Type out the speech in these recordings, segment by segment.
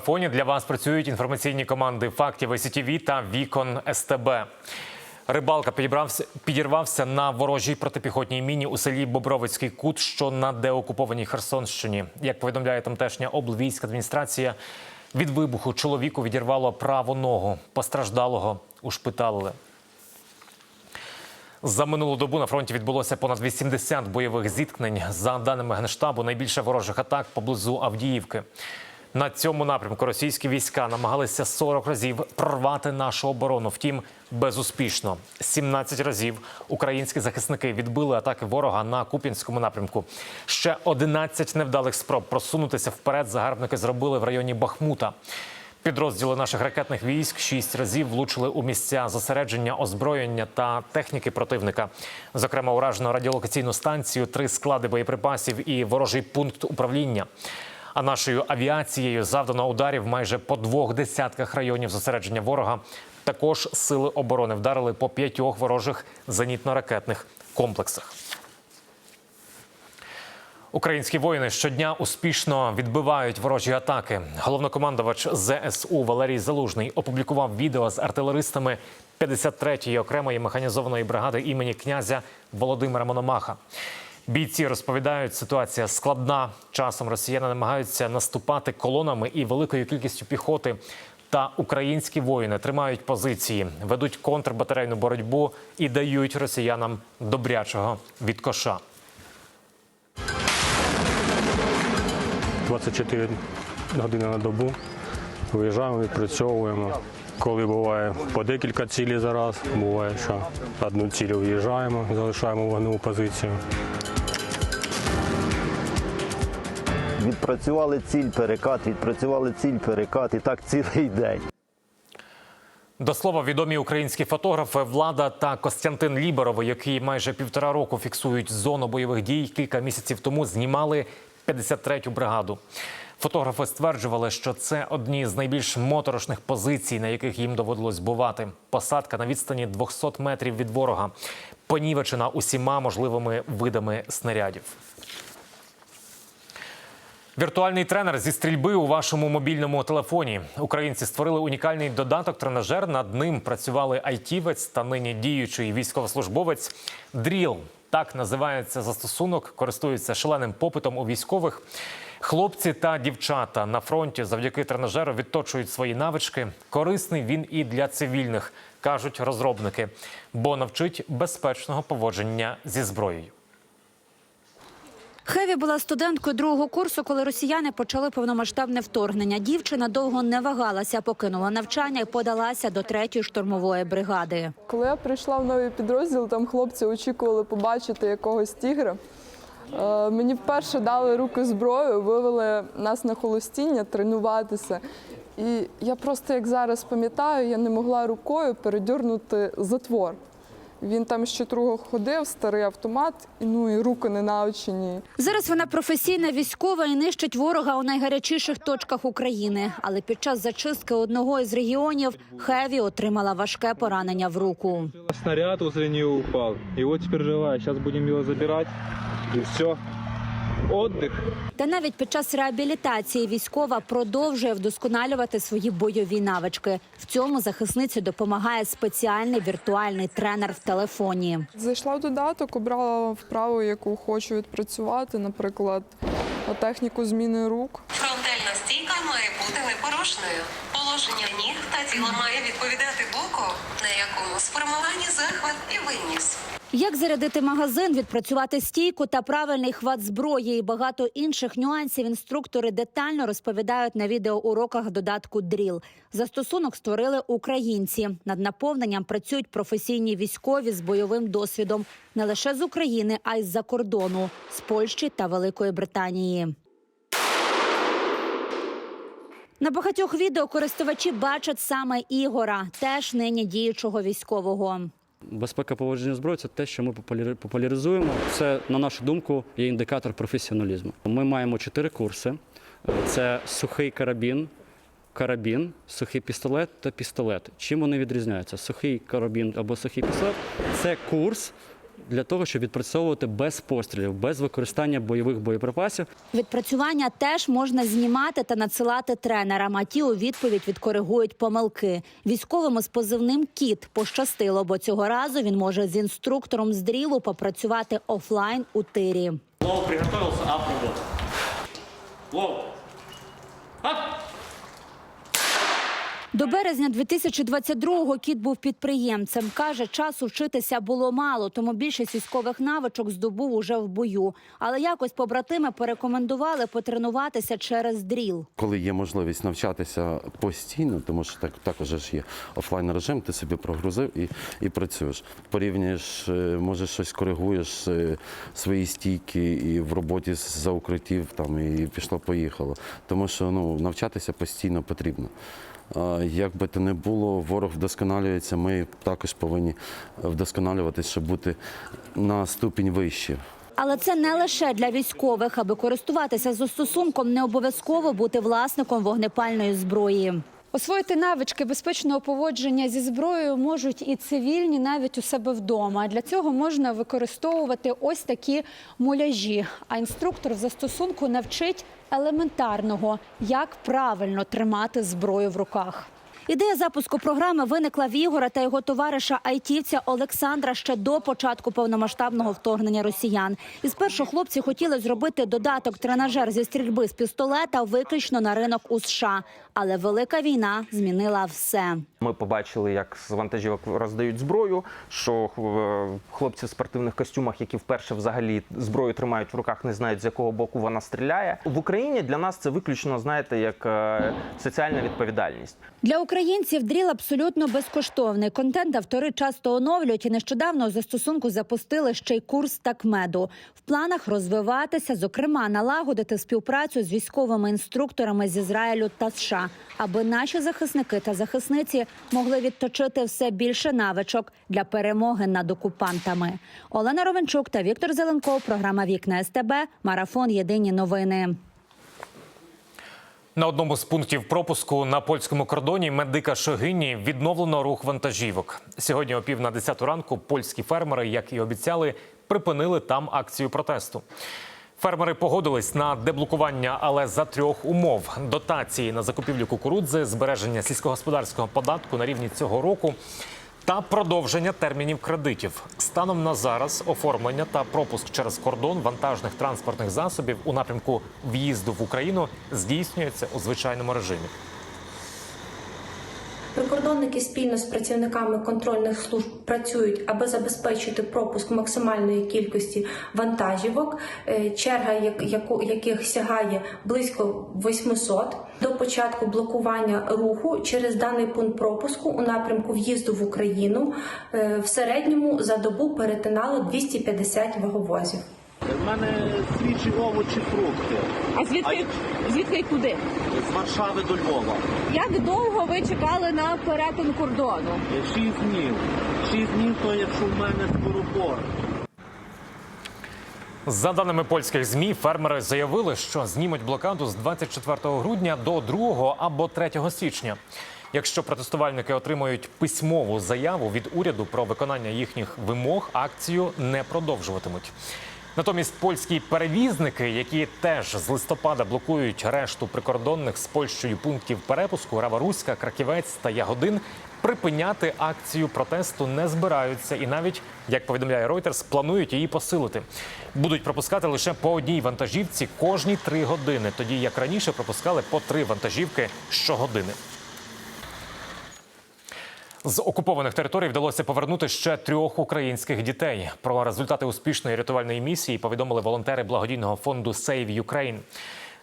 Фоні для вас працюють інформаційні команди фактів СІТВ та Вікон СТБ. Рибалка підібрався, підірвався на ворожій протипіхотній міні у селі Бобровицький Кут, що на деокупованій Херсонщині. Як повідомляє тамтешня облвійська адміністрація, від вибуху чоловіку відірвало праву ногу. Постраждалого ушпиталили. За минулу добу на фронті відбулося понад 80 бойових зіткнень. За даними генштабу, найбільше ворожих атак поблизу Авдіївки. На цьому напрямку російські війська намагалися 40 разів прорвати нашу оборону. Втім, безуспішно. 17 разів українські захисники відбили атаки ворога на Куп'янському напрямку. Ще 11 невдалих спроб просунутися вперед. Загарбники зробили в районі Бахмута. Підрозділи наших ракетних військ шість разів влучили у місця зосередження озброєння та техніки противника. Зокрема, уражено радіолокаційну станцію, три склади боєприпасів і ворожий пункт управління. А нашою авіацією завдано ударів майже по двох десятках районів зосередження ворога. Також сили оборони вдарили по п'ятьох ворожих зенітно-ракетних комплексах. Українські воїни щодня успішно відбивають ворожі атаки. Головнокомандувач ЗСУ Валерій Залужний опублікував відео з артилеристами 53-ї окремої механізованої бригади імені князя Володимира Мономаха. Бійці розповідають, ситуація складна. Часом росіяни намагаються наступати колонами і великою кількістю піхоти. Та українські воїни тримають позиції, ведуть контрбатарейну боротьбу і дають росіянам добрячого відкоша. 24 години на добу. Виїжджаємо, відпрацьовуємо. Коли буває по декілька цілей за раз, буває, що одну цілю виїжджаємо, залишаємо вогневу позицію. Відпрацювали ціль, перекат, відпрацювали ціль, перекат, і так цілий день. До слова, відомі українські фотографи Влада та Костянтин Ліберов, які майже півтора року фіксують зону бойових дій, кілька місяців тому знімали 53-ю бригаду. Фотографи стверджували, що це одні з найбільш моторошних позицій, на яких їм доводилось бувати. Посадка на відстані 200 метрів від ворога, понівечена усіма можливими видами снарядів. Віртуальний тренер зі стрільби у вашому мобільному телефоні. Українці створили унікальний додаток тренажер. Над ним працювали айтівець та нині діючий військовослужбовець. Дріл так називається застосунок, користується шаленим попитом у військових. Хлопці та дівчата на фронті завдяки тренажеру відточують свої навички. Корисний він і для цивільних, кажуть розробники, бо навчить безпечного поводження зі зброєю. Хеві була студенткою другого курсу, коли росіяни почали повномасштабне вторгнення. Дівчина довго не вагалася, покинула навчання і подалася до третьої штурмової бригади. Коли я прийшла в новий підрозділ, там хлопці очікували побачити якогось тігра. Е, Мені вперше дали руки зброю, вивели нас на холостіння тренуватися. І я просто, як зараз пам'ятаю, я не могла рукою передюрнути затвор. Він там ще друго ходив, старий автомат, і ну і руки не навчені. Зараз вона професійна військова і нищить ворога у найгарячіших точках України. Але під час зачистки одного із регіонів Хеві отримала важке поранення в руку. Снаряд возле нее упав, і от теперь живая. Сейчас будем его забирать. И все. Отдых. Та навіть під час реабілітації військова продовжує вдосконалювати свої бойові навички. В цьому захисниці допомагає спеціальний віртуальний тренер в телефоні. Зайшла в додаток, обрала вправу, яку хочу відпрацювати, наприклад, техніку зміни рук. Фронтальна стійка має бути непорушною. Положення ніг та тіла має відповідати боку, на якому сформовані захват і виніс. Як зарядити магазин, відпрацювати стійку та правильний хват зброї і багато інших нюансів інструктори детально розповідають на відеоуроках додатку Дріл. Застосунок створили українці. Над наповненням працюють професійні військові з бойовим досвідом не лише з України, а й з-за кордону з Польщі та Великої Британії. На багатьох відео користувачі бачать саме Ігора, теж нині діючого військового. Безпека поводження зброї це те, що ми популяризуємо. Це, на нашу думку, є індикатор професіоналізму. Ми маємо чотири курси: це сухий карабін, карабін, сухий пістолет та пістолет. Чим вони відрізняються? Сухий карабін або сухий пістолет це курс для того, щоб відпрацьовувати без пострілів, без використання бойових боєприпасів. Відпрацювання теж можна знімати та надсилати тренерам. А ті у відповідь відкоригують помилки. Військовому з позивним кіт пощастило, бо цього разу він може з інструктором з дрілу попрацювати офлайн у тирі. Лов, приготовився, ап, робота. Лов. До березня 2022-го кіт був підприємцем. Каже, часу вчитися було мало, тому більшість військових навичок здобув уже в бою. Але якось побратими порекомендували потренуватися через дріл. Коли є можливість навчатися постійно, тому що так також ж є офлайн режим, ти собі прогрузив і, і працюєш. Порівнюєш, е, може щось коригуєш е, свої стійки і в роботі за укриттів там і пішло, поїхало. Тому що ну навчатися постійно потрібно. Як би то не було, ворог вдосконалюється. Ми також повинні вдосконалюватися, щоб бути на ступінь вище. Але це не лише для військових, аби користуватися застосунком, не обов'язково бути власником вогнепальної зброї. Освоїти навички безпечного поводження зі зброєю можуть і цивільні навіть у себе вдома. Для цього можна використовувати ось такі муляжі. А інструктор в застосунку навчить елементарного, як правильно тримати зброю в руках. Ідея запуску програми виникла в Ігора та його товариша айтівця Олександра ще до початку повномасштабного вторгнення росіян. І спершу хлопці хотіли зробити додаток тренажер зі стрільби з пістолета виключно на ринок у США. Але велика війна змінила все. Ми побачили, як з вантажівок роздають зброю. Що е, хлопці в спортивних костюмах, які вперше взагалі зброю тримають в руках, не знають з якого боку вона стріляє. В Україні для нас це виключно знаєте як е, соціальна відповідальність. Для українців дріл абсолютно безкоштовний. Контент автори часто оновлюють і нещодавно у застосунку запустили ще й курс такмеду. В планах розвиватися, зокрема, налагодити співпрацю з військовими інструкторами з Ізраїлю та США, аби наші захисники та захисниці могли відточити все більше навичок для перемоги над окупантами. Олена Ровенчук та Віктор Зеленков. Програма Вікна СТБ. Марафон Єдині новини. На одному з пунктів пропуску на польському кордоні медика Шогині відновлено рух вантажівок. Сьогодні о пів на 10 ранку польські фермери, як і обіцяли, припинили там акцію протесту. Фермери погодились на деблокування, але за трьох умов: дотації на закупівлю кукурудзи, збереження сільськогосподарського податку на рівні цього року та продовження термінів кредитів. Станом на зараз оформлення та пропуск через кордон вантажних транспортних засобів у напрямку в'їзду в Україну здійснюється у звичайному режимі. Прикордонники спільно з працівниками контрольних служб працюють, аби забезпечити пропуск максимальної кількості вантажівок, е, черга яких сягає близько 800. До початку блокування руху через даний пункт пропуску у напрямку в'їзду в Україну е, в середньому за добу перетинало 250 ваговозів. У мене свіжі овочі, фрукти. А звідки звідки і куди? З Варшави до Львова. Як довго ви чекали на перетин кордону? Шість днів. Шість днів то якщо в мене скоропор. За даними польських змі, фермери заявили, що знімуть блокаду з 24 грудня до 2 або 3 січня. Якщо протестувальники отримають письмову заяву від уряду про виконання їхніх вимог, акцію не продовжуватимуть. Натомість польські перевізники, які теж з листопада блокують решту прикордонних з Польщею пунктів перепуску Раваруська, Краківець та Ягодин, припиняти акцію протесту не збираються і навіть, як повідомляє Reuters, планують її посилити. Будуть пропускати лише по одній вантажівці кожні три години, тоді як раніше пропускали по три вантажівки щогодини. З окупованих територій вдалося повернути ще трьох українських дітей. Про результати успішної рятувальної місії повідомили волонтери благодійного фонду Save Ukraine.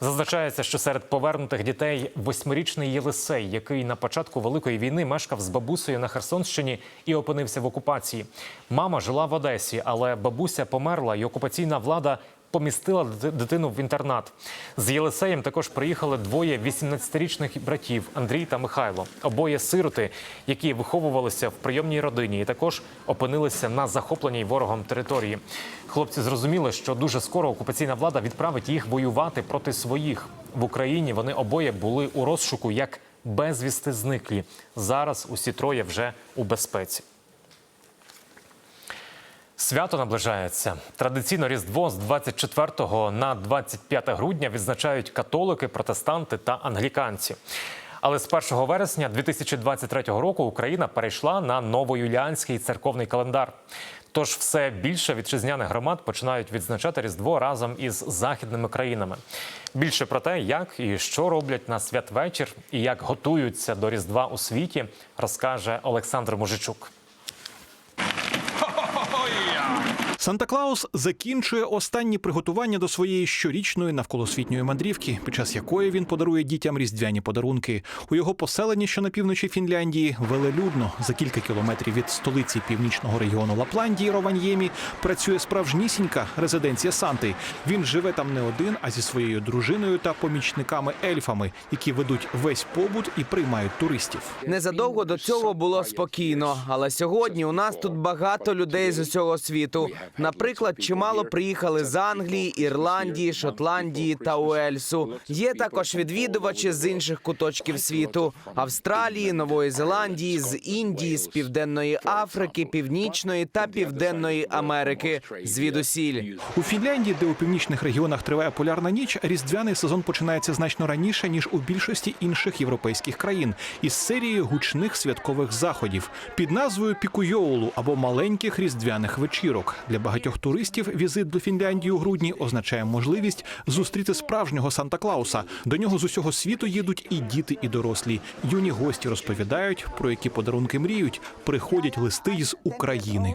Зазначається, що серед повернутих дітей восьмирічний Єлисей, який на початку великої війни мешкав з бабусею на Херсонщині і опинився в окупації. Мама жила в Одесі, але бабуся померла, і окупаційна влада помістила дитину в інтернат. З Єлисеєм також приїхали двоє 18-річних братів Андрій та Михайло. Обоє сироти, які виховувалися в прийомній родині, і також опинилися на захопленій ворогом території. Хлопці зрозуміли, що дуже скоро окупаційна влада відправить їх воювати проти своїх в Україні. Вони обоє були у розшуку як безвісти зниклі. Зараз усі троє вже у безпеці. Свято наближається. Традиційно Різдво з 24 на 25 грудня відзначають католики, протестанти та англіканці. Але з 1 вересня 2023 року Україна перейшла на новоюліанський церковний календар. Тож все більше вітчизняних громад починають відзначати Різдво разом із західними країнами. Більше про те, як і що роблять на святвечір, і як готуються до Різдва у світі, розкаже Олександр Мужичук. Санта Клаус закінчує останні приготування до своєї щорічної навколосвітньої мандрівки, під час якої він подарує дітям різдвяні подарунки. У його поселенні, що на півночі Фінляндії, велелюдно за кілька кілометрів від столиці північного регіону Лапландії Рованьємі працює справжнісінька резиденція Санти. Він живе там не один, а зі своєю дружиною та помічниками ельфами, які ведуть весь побут і приймають туристів. Незадовго до цього було спокійно, але сьогодні у нас тут багато людей з усього світу. Наприклад, чимало приїхали з Англії, Ірландії, Шотландії та Уельсу. Є також відвідувачі з інших куточків світу: Австралії, Нової Зеландії, з Індії, з Південної Африки, Північної та Південної Америки. Звідусіль. У Фінляндії, де у північних регіонах триває полярна ніч, різдвяний сезон починається значно раніше ніж у більшості інших європейських країн із серії гучних святкових заходів під назвою Пікуйоулу або маленьких різдвяних вечірок. Для багатьох туристів візит до Фінляндії у грудні означає можливість зустріти справжнього Санта Клауса. До нього з усього світу їдуть і діти, і дорослі. Юні гості розповідають, про які подарунки мріють. Приходять листи із України.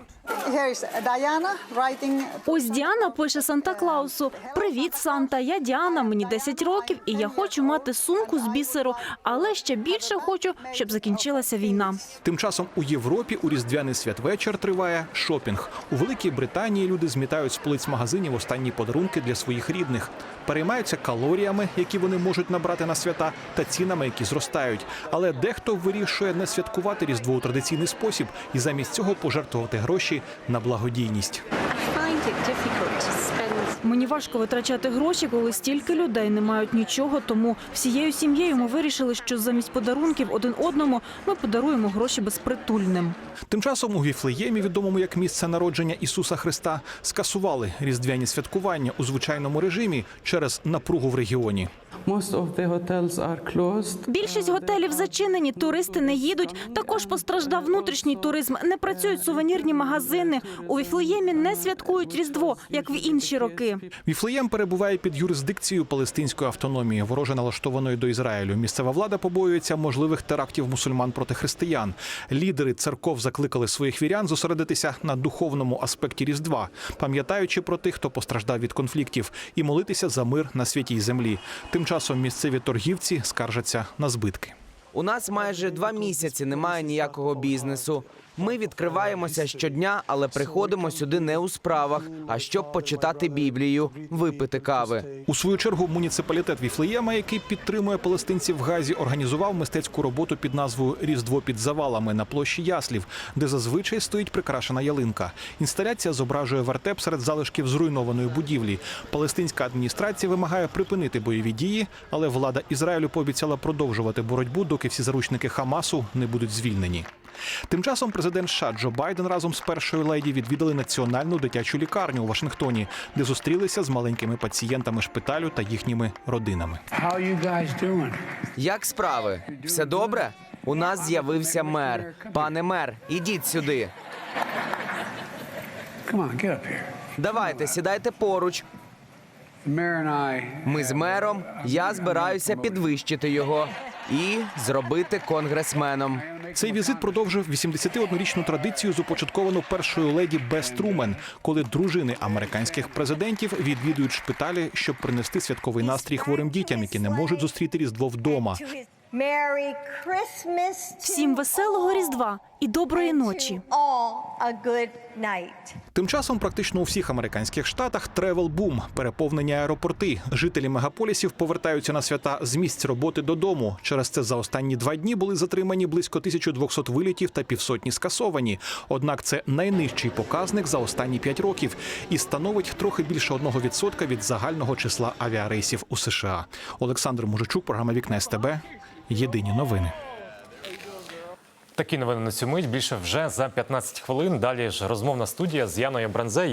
Ось Діана пише Санта Клаусу: Привіт, Санта. Я Діана, мені 10 років, і я хочу мати сумку з бісеру, але ще більше хочу, щоб закінчилася війна. Тим часом у Європі у різдвяний святвечір триває шопінг. У Великій Британії люди змітають з полиць магазинів останні подарунки для своїх рідних, переймаються калоріями, які вони можуть набрати на свята, та цінами, які зростають. Але дехто вирішує не святкувати різдво у традиційний спосіб і замість цього пожертвувати гроші на благодійність. Мені важко витрачати гроші, коли стільки людей не мають нічого. Тому всією сім'єю ми вирішили, що замість подарунків один одному ми подаруємо гроші безпритульним. Тим часом у Віфлеємі, відомому як місце народження Ісуса Христа, скасували різдвяні святкування у звичайному режимі через напругу в регіоні. Більшість готелів зачинені, туристи не їдуть. Також постраждав внутрішній туризм. Не працюють сувенірні магазини. У Віфлеємі не святкують Різдво, як в інші роки. Віфлеєм перебуває під юрисдикцією палестинської автономії, вороже налаштованої до Ізраїлю. Місцева влада побоюється можливих терактів мусульман проти християн. Лідери церков закликали своїх вірян зосередитися на духовному аспекті Різдва, пам'ятаючи про тих, хто постраждав від конфліктів, і молитися за мир на святій землі. Тим часом місцеві торгівці скаржаться на збитки. У нас майже два місяці немає ніякого бізнесу. Ми відкриваємося щодня, але приходимо сюди не у справах, а щоб почитати Біблію, випити кави. У свою чергу муніципалітет Віфлеєма, який підтримує палестинців в Газі, організував мистецьку роботу під назвою Різдво під завалами на площі Яслів, де зазвичай стоїть прикрашена ялинка. Інсталяція зображує вертеп серед залишків зруйнованої будівлі. Палестинська адміністрація вимагає припинити бойові дії, але влада Ізраїлю пообіцяла продовжувати боротьбу, доки всі заручники Хамасу не будуть звільнені. Тим часом президент США Джо Байден разом з першою леді відвідали національну дитячу лікарню у Вашингтоні, де зустрілися з маленькими пацієнтами шпиталю та їхніми родинами. Як справи? Все добре? У нас з'явився мер. Пане мер, ідіть сюди. Давайте, сідайте поруч. Ми з мером. Я збираюся підвищити його і зробити конгресменом. Цей візит продовжив 81-річну традицію, започатковану першою леді Бес Трумен, коли дружини американських президентів відвідують шпиталі, щоб принести святковий настрій хворим дітям, які не можуть зустріти різдво вдома. Всім веселого різдва і доброї ночі. Тим часом практично у всіх американських штатах тревел бум, переповнені аеропорти. Жителі мегаполісів повертаються на свята з місць роботи додому. Через це за останні два дні були затримані близько 1200 вилітів та півсотні скасовані. Однак це найнижчий показник за останні п'ять років і становить трохи більше 1% від загального числа авіарейсів у США. Олександр Мужичук, програма Вікна СТБ. Єдині новини. Такі новини на цю мить. Більше вже за 15 хвилин. Далі ж розмовна студія з Яною Бранзе.